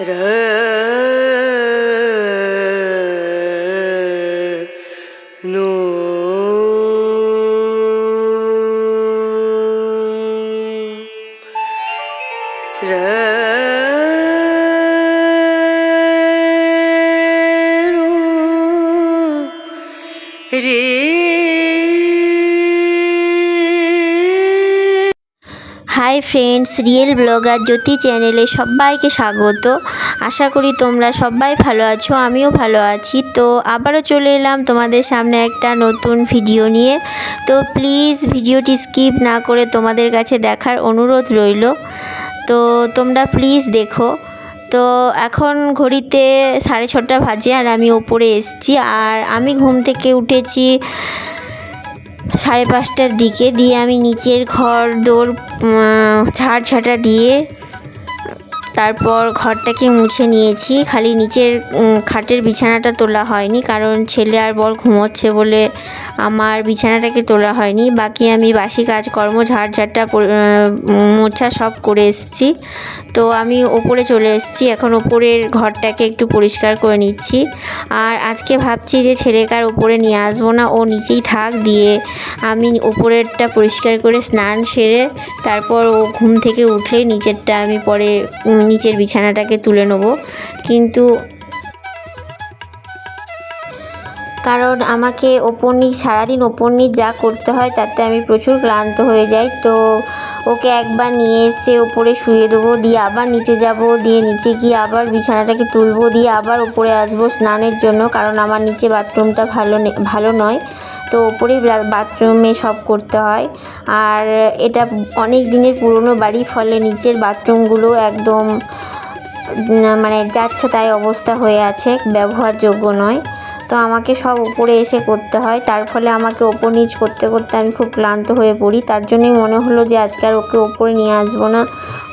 No hi friends real blogger Jyoti চ্যানেলে সবাইকে স্বাগত। আশা করি তোমরা সবাই ভালো আছো, আমিও ভালো আছি। তো আবারও চলে এলাম তোমাদের সামনে একটা নতুন ভিডিও নিয়ে। তো প্লিজ ভিডিওটি স্কিপ না করে তোমাদের কাছে দেখার অনুরোধ রইল। তো তোমরা প্লিজ দেখো। তো এখন ঘড়িতে সাড়ে ছটা বাজে আর আমি ওপরে এসেছি। আর আমি ঘুম থেকে উঠেছি সাড়ে পাঁচটার দিকে দিয়ে আমি নিচের ঘর দৌড় ঝাড় ঝাঁটা দিয়ে তারপর ঘরটাকে মুছে নিয়েছি। খালি নিচের খাটের বিছানাটা তোলা হয়নি, কারণ ছেলে আর বর ঘুমোচ্ছে বলে আমার বিছানাটাকে তোলা হয়নি। বাকি আমি বাসি কাজকর্ম, ঝাড় ঝাঁটা পরি- মোছা সব করে এসেছি। তো আমি ওপরে চলে এসেছি, এখন ওপরের ঘরটাকে একটু পরিষ্কার করে নিচ্ছি। আর আজকে ভাবছি যে ছেলেকে আর ওপরে নিয়ে আসব না, ও নিচেই থাক, দিয়ে আমি ওপরেরটা পরিষ্কার করে স্নান সেরে তারপর ও ঘুম থেকে উঠলেই নিচেরটা আমি পরে নিচের বিছানাটাকে তুলে নেব। কিন্তু কারণ আমাকে ওপর নিচ সারাদিন ওপর নিচ যা করতে হয় তাতে আমি প্রচুর ক্লান্ত হয়ে যাই। তো ওকে একবার নিয়ে এসে ওপরে শুয়ে দেবো, দিয়ে আবার নিচে যাব, দিয়ে নিচে গিয়ে আবার বিছানাটাকে তুলবো, দিয়ে আবার ওপরে আসব স্নানের জন্য, কারণ আমার নিচে বাথরুমটা ভালো ভালো নয়। তো ওপরেই বাথরুমে সব করতে হয়। আর এটা অনেক দিনের পুরনো বাড়ি, ফলে নিচের বাথরুমগুলো একদম মানে যাচ্ছে তাই অবস্থা হয়ে আছে, ব্যবহারযোগ্য নয়। তো আমাকে সব উপরে এসে করতে হয়। তার ফলে আমাকে ওপর নিচ করতে করতে আমি খুব ক্লান্ত হয়ে পড়ি। তার জন্যই মনে হলো যে আজকে আর ওকে ওপরে নিয়ে আসব না।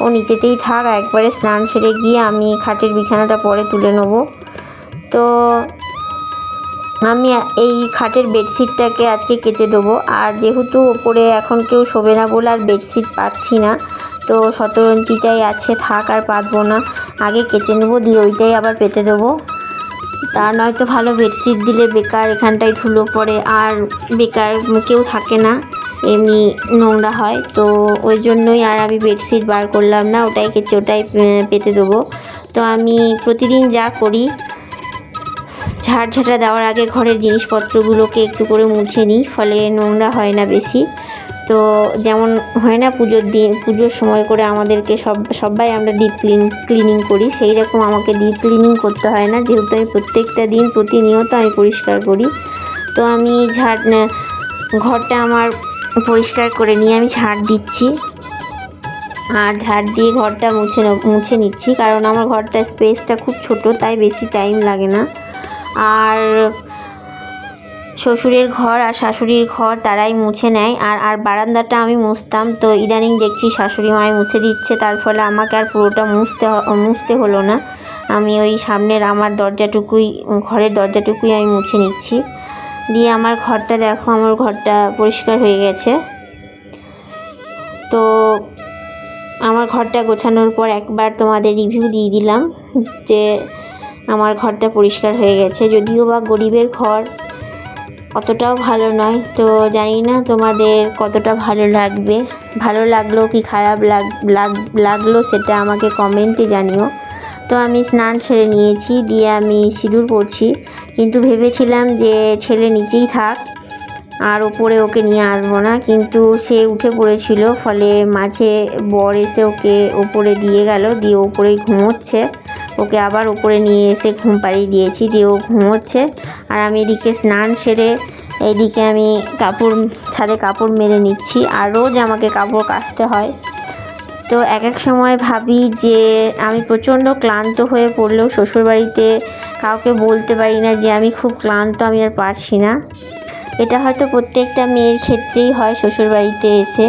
ও নিচেতেই থাক, একবারে স্নান সেরে গিয়ে আমি খাটের বিছানাটা পরে তুলে নেব। তো আমি এই খাটের বেডশিটটাকে আজকে কেচে দেবো। আর যেহেতু ওপরে এখন কেউ শোবে না বলে আর বেডশিট পাচ্ছি না, তো শতরঞ্চিটাই আছে, থাক আর পাতবো না। আগে কেচে নেব, দিয়ে ওইটাই আবার পেতে দেবো। তা নয়তো ভালো বেডশিট দিলে বেকার, এখানটায় ধুলো পড়ে। আর বেকার কেউ থাকে না, এমনি নোংরা হয়। তো ওই জন্যই আর আমি বেডশিট বার করলাম না, ওটাই কেচে ওটাই পেতে দেবো। তো আমি প্রতিদিন যা করি ঝাড় ঝাঁটা দেওয়ার আগে ঘরের জিনিসপত্রগুলোকে একটু করে মুছে নিই, ফলে নোংরা হয় না বেশি। তো যেমন হয় না পুজোর দিন, পুজোর সময় করে আমাদেরকে সব, সবাই আমরা ডিপ ক্লিন ক্লিনিং করি, সেই রকম আমাকে ডিপ ক্লিনিং করতে হয় না। যেহেতু আমি প্রত্যেকটা দিন প্রতিনিয়ত আমি পরিষ্কার করি। তো আমি ঝাড় ঘরটা আমার পরিষ্কার করে নিয়ে আমি ঝাড় দিচ্ছি। আর ঝাড় দিয়ে ঘরটা মুছে মুছে নিচ্ছি, কারণ আমার ঘরটা স্পেসটা খুব ছোট, তাই বেশি টাইম লাগে না। আর শ্বশুরের ঘর আর শাশুড়ির ঘর তারাই মুছে নেয়। আর আর বারান্দাটা আমি মুছতাম। তো ইদানিং দেখছি শাশুড়ি মায় মুছে দিচ্ছে। তার ফলে আমাকে আর পুরোটা মুছতে মুছতে হলো না। আমি ওই সামনের আমার দরজাটুকুই, ঘরের দরজাটুকুই আমি মুছে নিচ্ছি। দিয়ে আমার ঘরটা দেখো, আমার ঘরটা পরিষ্কার হয়ে গেছে। তো আমার ঘরটা গোছানোর পর একবার তোমাদের রিভিউ দিয়ে দিলাম যে আমার ঘরটা পরিষ্কার হয়ে গেছে। যদিও বা গরিবের ঘর অতটাও ভালো নয়, তো জানি না তোমাদের কতটা ভালো লাগবে। ভালো লাগল কি খারাপ লাগ, লাগ- লাগল সেটা আমাকে কমেন্টে জানিও। তো আমি স্নান সেরে নিয়েছি, দিয়ে আমি সিঁদুর পরছি। কিন্তু ভেবেছিলাম যে ছেলে নিচেই থাক, আর ওপরে ওকে নিয়ে আসব না। কিন্তু সে উঠে পড়েছিল, ফলে মাঝে বর এসে ওকে ওপরে দিয়ে গেল, দিয়ে ওপরেই ঘুমোচ্ছে। ওকে আবার উপরে নিয়ে এসে ঘুম পাড়িয়ে দিয়েছি দিয়ে ও ঘুমোচ্ছে। আর আমি এদিকে স্নান সেরে এইদিকে আমি কাপড়, ছাদে কাপড় মেরে নিচ্ছি। আর রোজ আমাকে কাপড় কাচতে হয়। তো এক এক সময় ভাবি যে, আমি প্রচণ্ড ক্লান্ত হয়ে পড়লেও শ্বশুরবাড়িতে কাউকে বলতে পারি না যে, আমি খুব ক্লান্ত, আমি আর পারছি না। এটা হয়তো প্রত্যেকটা মেয়ের ক্ষেত্রেই হয় শ্বশুরবাড়িতে এসে।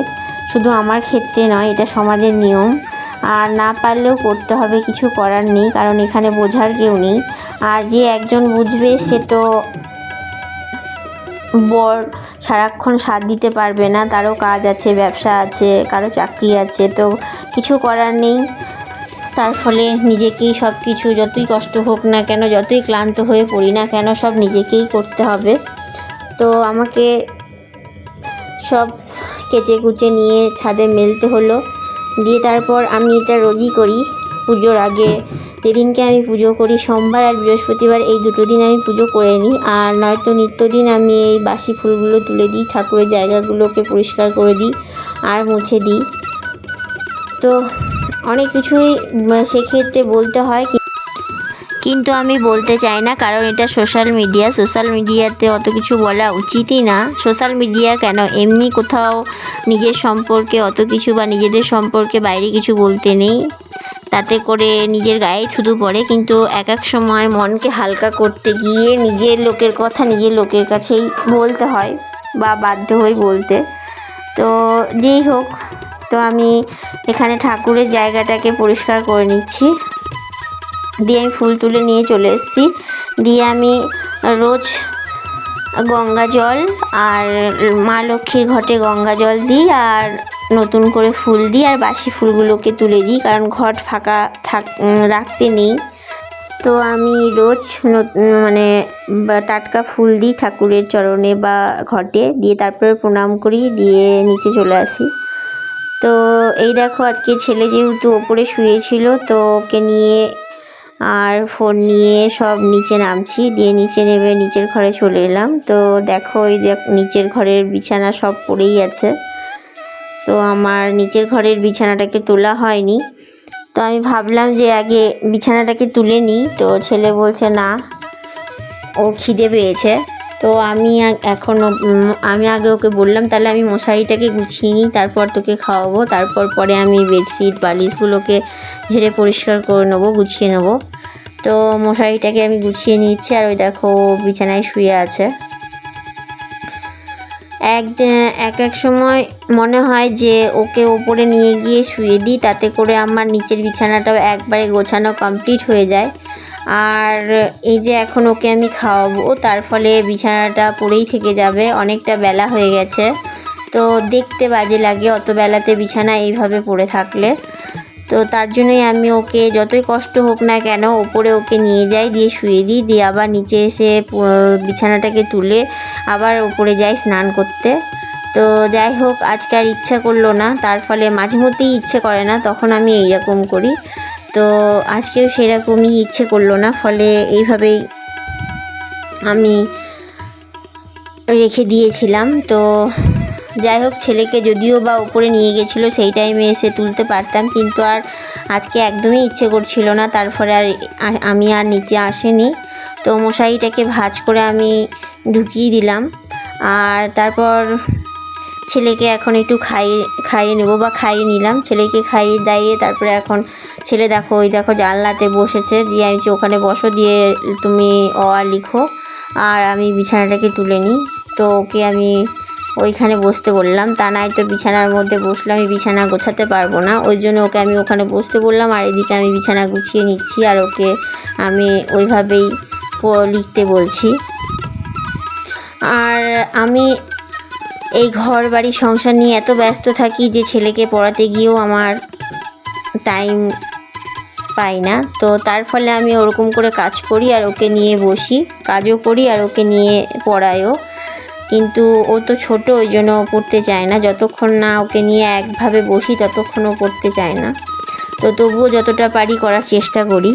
শুধু আমার ক্ষেত্রে নয়, এটা সমাজের নিয়ম। আর না পারলেও করতে হবে, কিছু করার নেই, কারণ এখানে বোঝার কেউ নেই। আর যে একজন বুঝবে, সে তো বর সারাক্ষণ সাথ দিতে পারবে না। তারও কাজ আছে, ব্যবসা আছে, কারও চাকরি আছে, তো কিছু করার নেই। তার ফলে নিজেকেই সব কিছু যতই কষ্ট হোক না কেন, যতই ক্লান্ত হয়ে পড়ি না কেন, সব নিজেকেই করতে হবে। তো আমাকে সব কেচে কুচে নিয়ে ছাদে মেলতে হলো। দিয়ে তারপর আমি এটা রোজই করি পুজোর আগে। যেদিনকে আমি পুজো করি, সোমবার আর বৃহস্পতিবার এই দুটো দিন আমি পুজো করে নিই। আর নয়তো নিত্যদিন আমি এই বাসি ফুলগুলো তুলে দিই, ঠাকুরের জায়গাগুলোকে পরিষ্কার করে দিই আর মুছে দিই। তো অনেক কিছুই সেক্ষেত্রে বলতে হয় কিন্তু আমি বলতে চাই না, কারণ এটা সোশ্যাল মিডিয়া সোশ্যাল মিডিয়াতে অত কিছু বলা উচিতই না। সোশ্যাল মিডিয়া কেন? এমনি কোথাও নিজের সম্পর্কে অত কিছু বা নিজেদের সম্পর্কে বাইরে কিছু বলতে নেই। তাতে করে নিজের গায়ে থুতু পড়ে, কিন্তু এক এক সময় মনকে হালকা করতে গিয়ে নিজের লোকের কথা নিজের লোকের কাছেই বলতে হয় বা বাধ্য হই বলতে। তো যেই হোক, তো আমি এখানে ঠাকুরের জায়গাটাকে পরিষ্কার করে নিচ্ছি। দিয়ে আমি ফুল তুলে নিয়ে চলে এসেছি। দিয়ে আমি রোজ গঙ্গা জল আর মা লক্ষ্মীর ঘটে গঙ্গা জল দিই আর নতুন করে ফুল দিই আর বাসি ফুলগুলোকে তুলে দিই কারণ ঘট ফাঁকা থাক রাখতে নেই। তো আমি রোজ মানে টাটকা ফুল দিই ঠাকুরের চরণে বা ঘটে দিয়ে তারপরে প্রণাম করি দিয়ে নিচে চলে আসি। তো এই দেখো আজকে ছেলে যেহেতু ওপরে শুয়েছিল তো ওকে নিয়ে আর ফোন নিয়ে সব নিচে নামছি, দিয়ে নিচে নেমে নিচের ঘরে চলে এলাম। তো দেখো ওই নিচের ঘরের বিছানা সব পড়েই আছে। তো আমার নিচের ঘরের বিছানাটাকে তোলা হয়নি। তো আমি ভাবলাম যে আগে বিছানাটাকে তুলে নিই। তো ছেলে বলছে, না, ওর খিদে পেয়েছে। তো আমি এখনও আমি আগে ওকে বললাম, তাহলে আমি মশারিটাকে গুছিয়ে নিই, তারপর তোকে খাওয়াবো। তারপর পরে আমি বেডশিট, বালিশগুলোকে ঝেড়ে পরিষ্কার করে নেব, গুছিয়ে নেব। তো মশারিটাকে আমি গুছিয়ে নিচ্ছি আর ওই দেখো বিছানায় শুয়ে আছে। এক এক এক সময় মনে হয় যে ওকে ওপরে নিয়ে গিয়ে শুয়ে দিই, তাতে করে আমার নিচের বিছানাটাও একবারে গোছানো কমপ্লিট হয়ে যায়। আর এই যে এখন ওকে আমি খাওয়াবো, তার ফলে বিছানাটা পড়েই থেকে যাবে, অনেকটা বেলা হয়ে গেছে। তো দেখতে বাজে লাগে অত বেলাতে বিছানা এইভাবে পড়ে থাকলে। তো তার জন্যই আমি ওকে যতই কষ্ট হোক না কেন ওপরে ওকে নিয়ে যাই, দিয়ে শুয়ে দিই, দিয়ে আবার নিচে এসে বিছানাটাকে তুলে আবার ওপরে যাই স্নান করতে। তো যাই হোক, আজকে আর ইচ্ছা করল না, তার ফলে মাঝে মধ্যেই ইচ্ছে করে না, তখন আমি এইরকম করি। তো আজকেও সেরকমই ইচ্ছে করল না, ফলে এইভাবেই আমি রেখে দিয়েছিলাম। তো যাই হোক, ছেলেকে যদিও বা উপরে নিয়ে গেছিল, সেই টাইমে এসে তুলতে পারতাম, কিন্তু আর আজকে একদমই ইচ্ছে করছিল না, তারপরে আর আমি আর নিচে আসেনি। তো মশারিটাকে ভাঁজ করে আমি ঢুকিয়ে দিলাম। আর তারপর ছেলেকে এখন একটু খাইয়ে খাইয়ে নেব বা খাইয়ে নিলাম। ছেলেকে খাইয়ে দাইয়ে তারপরে এখন ছেলে দেখো, ওই দেখো জানলাতে বসেছে। দিয়ে আমি ওখানে বসো, দিয়ে তুমি অ লিখো। আর আমি বিছানাটাকে তুলে নিই। তো ওকে আমি ওইখানে বসতে বললাম। তা নাই তো বিছানার মধ্যে বসলে আমি বিছানা গোছাতে পারব না। ওই জন্য ওকে আমি ওখানে বসতে বললাম আর এদিকে আমি বিছানা গুছিয়ে নিচ্ছি আর ওকে আমি ওইভাবেই লিখতে বলছি। আর আমি এই ঘর, বাড়ি, সংসার নিয়ে এত ব্যস্ত থাকি যে ছেলেকে পড়াতে গিয়েও আমার টাইম পাই না। তো তার ফলে আমি ওরকম করে কাজ করি আর ওকে নিয়ে বসি। কাজও করি আর ওকে নিয়ে পড়াইও কিন্তু ও তো ছোট, ওই জন্য পড়তে চায় না। যতক্ষণ না ওকে নিয়ে একভাবে বসি, ততক্ষণ ও পড়তে চায় না। তো তবুও যতটা পারি করার চেষ্টা করি।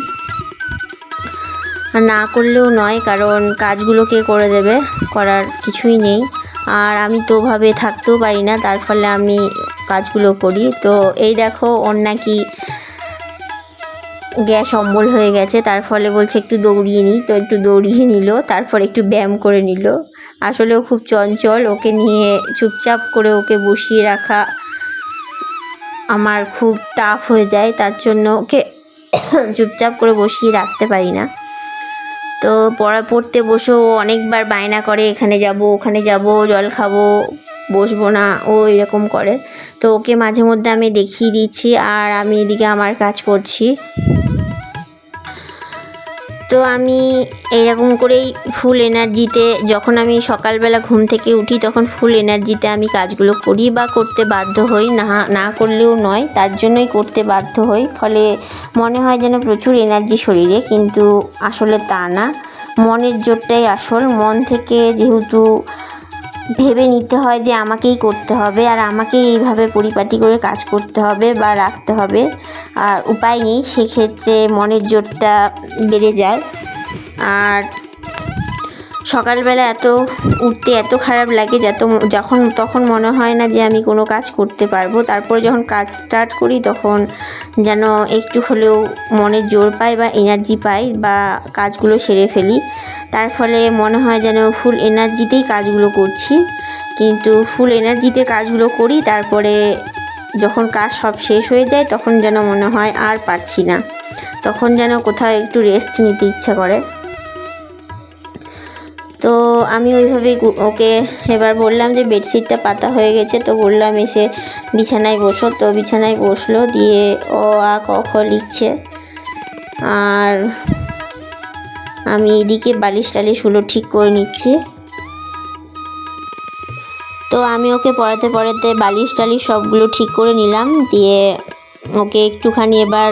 আর না করলেও নয়, কারণ কাজগুলো কে করে দেবে, করার কিছুই নেই। আর আমি তো ওভাবে থাকতেও পারি না, তার ফলে আমি কাজগুলো করি। তো এই দেখো, ওর নাকি গ্যাস অম্বল হয়ে গেছে, তার ফলে বলছে একটু দৌড়িয়ে নিই তো একটু দৌড়িয়ে নিল, তারপর একটু ব্যায়াম করে নিল। আসলেও খুব চঞ্চল। ওকে নিয়ে চুপচাপ করে ওকে বসিয়ে রাখা আমার খুব টাফ হয়ে যায়। তার জন্য ওকে চুপচাপ করে বসিয়ে রাখতে পারি না। তো পড়া পড়তে বসেও অনেকবার বায়না করে, এখানে যাব, ওখানে যাব, জল খাব, বসবো না, ও এরকম করে। তো ওকে মাঝে মধ্যে আমি দেখিয়ে দিচ্ছি, আর আমি এদিকে আমার কাজ করছি। তো আমি এরকম করেই ফুল এনার্জিতে যখন আমি সকালবেলা ঘুম থেকে উঠি, তখন ফুল এনার্জিতে আমি কাজগুলো করি বা করতে বাধ্য হই। না না করলেও নয়, তার জন্যই করতে বাধ্য হই। ফলে মনে হয় যেন প্রচুর এনার্জি শরীরে, কিন্তু আসলে তা না। মনের জোরটাই আসল। মন থেকে যেহেতু ভেবে নিতে হয় যে আমাকেই করতে হবে আর আমাকে এইভাবে পরিপাটি করে কাজ করতে হবে বা রাখতে হবে। আর উপায় নেই, সেক্ষেত্রে মনের জোরটা বেড়ে যায়। আর সকালবেলা এত উঠতে এত খারাপ লাগে যত যখন, তখন মনে হয় না যে আমি কোনো কাজ করতে পারব। তারপরে যখন কাজ স্টার্ট করি, তখন যেন একটু হলেও মনের জোর পাই বা এনার্জি পাই বা কাজগুলো সেরে ফেলি। তার ফলে মনে হয় যেন ফুল এনার্জিতেই কাজগুলো করছি। কিন্তু ফুল এনার্জিতে কাজগুলো করি, তারপরে যখন কাজ সব শেষ হয়ে যায়, তখন যেন মনে হয় আর পারছি না। তখন যেন কোথাও একটু রেস্ট নিতে ইচ্ছা করে। তো আমি ওইভাবেই ওকে এবার বললাম যে বেডশিটটা পাতা হয়ে গেছে, তো বললাম এসে বিছানায় বসো। তো বিছানায় বসল, দিয়ে ও আ ক খ লিখছে। আর আমি এদিকে বালিশ টালিশগুলো ঠিক করে নিচ্ছি। তো আমি ওকে পড়াতে পড়াতে বালিশ টালিশ সবগুলো ঠিক করে নিলাম, দিয়ে ওকে একটুখানি এবার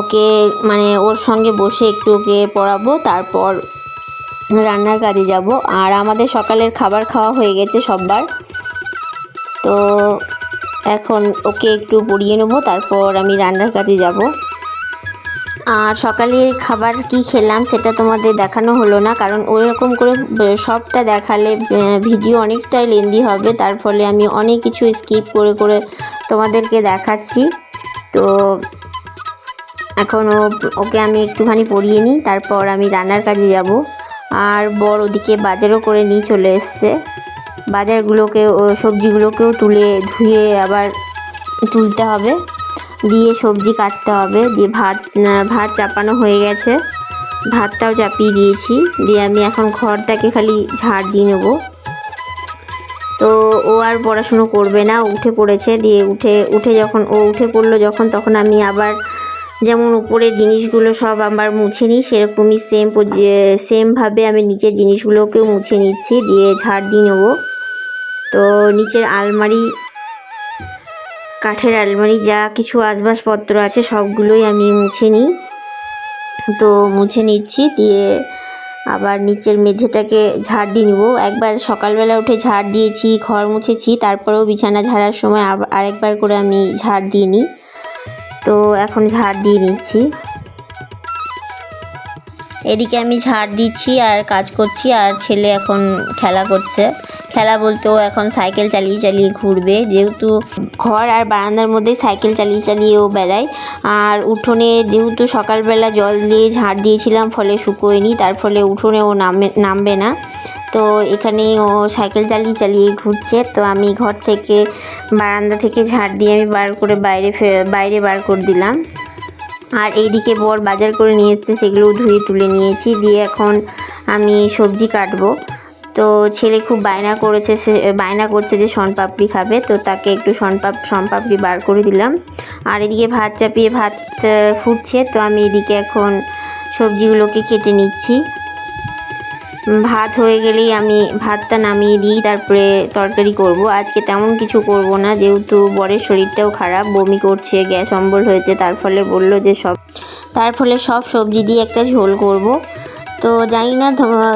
ওকে মানে ওর সঙ্গে বসে একটু ওকে পড়াবো। তারপর রান্নার কাজে যাব। আর আমাদের সকালের খাবার খাওয়া হয়ে গেছে সববার। তো এখন ওকে একটু পড়িয়ে নেব, তারপর আমি রান্নার কাজে যাব। আর সকালের খাবার কি খেলাম সেটা তোমাদের দেখানো হলো না, কারণ ওইরকম করে সবটা দেখালে ভিডিও অনেকটাই লেন্দি হবে, তার ফলে আমি অনেক কিছু স্কিপ করে করে তোমাদেরকে দেখাচ্ছি। তো এখন ওকে আমি একটুখানি পড়িয়ে নিই, তারপর আমি রান্নার কাজে যাব। আর বড় ওদিকে বাজারও করে নিয়ে চলে এসছে। বাজারগুলোকে সবজিগুলোকেও তুলে ধুয়ে আবার তুলতে হবে। দিয়ে সবজি কাটতে হবে। দিয়ে ভাত ভাত চাপানো হয়ে গেছে। ভাতটাও চাপিয়ে দিয়েছি। দিয়ে আমি এখন ঘরটাকে খালি ঝাড় দিয়ে নেব। তো ও আর পড়াশুনো করবে না। উঠে পড়েছে। দিয়ে উঠে উঠে যখন ও উঠে পড়ল, যখন তখন আমি আবার যেমন উপরের জিনিসগুলো সব আমার মুছে নিই, সেরকমই সেম সেমভাবে আমি নিচের জিনিসগুলোকেও মুছে নিচ্ছি, দিয়ে ঝাড় দিয়ে নেব। তো নিচের আলমারি, কাঠের আলমারি, যা কিছু আসবাবপত্র আছে সবগুলোই আমি মুছে নিই। তো মুছে নিচ্ছি, দিয়ে আবার নিচের মেঝেটাকে ঝাড় দিয়ে নিব। একবার সকালবেলা উঠে ঝাড় দিয়েছি, ঘর মুছেছি, তারপরেও বিছানা ঝাড়ার সময় আরেকবার করে আমি ঝাড় দিয়ে নিই। তো এখন ঝাড় দিয়ে নিচ্ছি। এদিকে আমি ঝাড় দিচ্ছি আর কাজ করছি আর ছেলে এখন খেলা করছে। খেলা বলতে ও এখন সাইকেল চালিয়ে চালিয়ে ঘুরবে। যেহেতু ঘর আর বারান্দার মধ্যে সাইকেল চালিয়ে চালিয়ে ও বেড়ায়। আর উঠোনে যেহেতু সকালবেলা জল দিয়ে ঝাড় দিয়েছিলাম, ফলে শুকোয়নি, তার ফলে উঠোনে ও নামে, নামবে না। তো এখানে ও সাইকেল চালিয়ে চালিয়ে ঘুরছে। তো আমি ঘর থেকে, বারান্দা থেকে ঝাড় দিয়ে আমি বার করে বাইরে বাইরে বার করে দিলাম। আর এইদিকে বর বাজার করে নিয়ে এসছে সেগুলো ধুয়ে তুলে নিয়েছি। দিয়ে এখন আমি সবজি কাটবো। তো ছেলে খুব বায়না করেছে, সে, বায়না করছে যে শনপাপড়ি খাবে। তো তাকে একটু শনপাপ শনপাপড়ি বার করে দিলাম। আর এদিকে ভাত চাপিয়ে ভাত ফুটছে। তো আমি এদিকে এখন সবজিগুলোকে কেটে নিচ্ছি। ভাত হয়ে গেলেই আমি ভাতটা নামিয়ে দিই, তারপরে তরকারি করব। আজকে তেমন কিছু করব না, যেহেতু বরের শরীরটাও খারাপ, বমি করছে, গ্যাস অম্বল হয়েছে, তার ফলে বলল যে সব তার ফলে সব সবজি দিয়ে একটা ঝোল করব। তো জানি না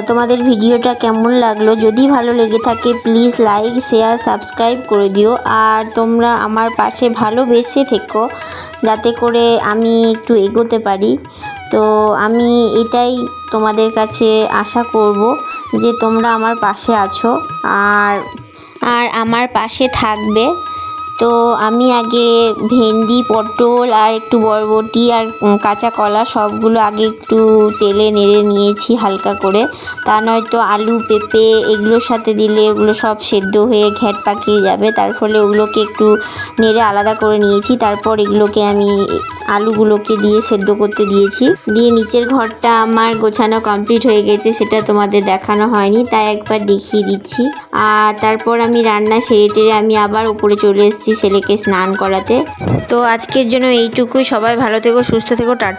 তোমাদের ভিডিওটা কেমন লাগল। যদি ভালো লেগে থাকে প্লিজ লাইক শেয়ার সাবস্ক্রাইব করে দিও। আর তোমরা আমার পাশে ভালোবেসে থেকো, যাতে করে আমি একটু এগোতে পারি। তো আমি এটাই তোমাদের কাছে আশা করব যে তোমরা আমার পাশে আছো আর আর আমার পাশে থাকবে। তো আমি আগে ভেন্ডি, পটল আর একটু বরবটি আর কাঁচা কলা সবগুলো আগে একটু তেলে নেড়ে নিয়েছি হালকা করে। তা নয়তো আলু, পেঁপে এগুলোর সাথে দিলে ওগুলো সব সেদ্ধ হয়ে ঘ্যাট পাকিয়ে যাবে। তার ফলে ওগুলোকে একটু নেড়ে আলাদা করে নিয়েছি। তারপর এগুলোকে আমি আলুগুলোকে দিয়ে সেদ্ধ করতে দিয়েছি। দিয়ে নিচের ঘরটা আমার গোছানো কমপ্লিট হয়ে গেছে, সেটা তোমাদের দেখানো হয়নি, তাই একবার দেখিয়ে দিচ্ছি। আর তারপর আমি রান্না সেরে টেরে আমি আবার উপরে চলে এসেছি ছেলেকে স্নান করাতে। তো আজকের জন্য এইটুকুই, সবাই ভালো থেকো, সুস্থ থেকো, টাটা।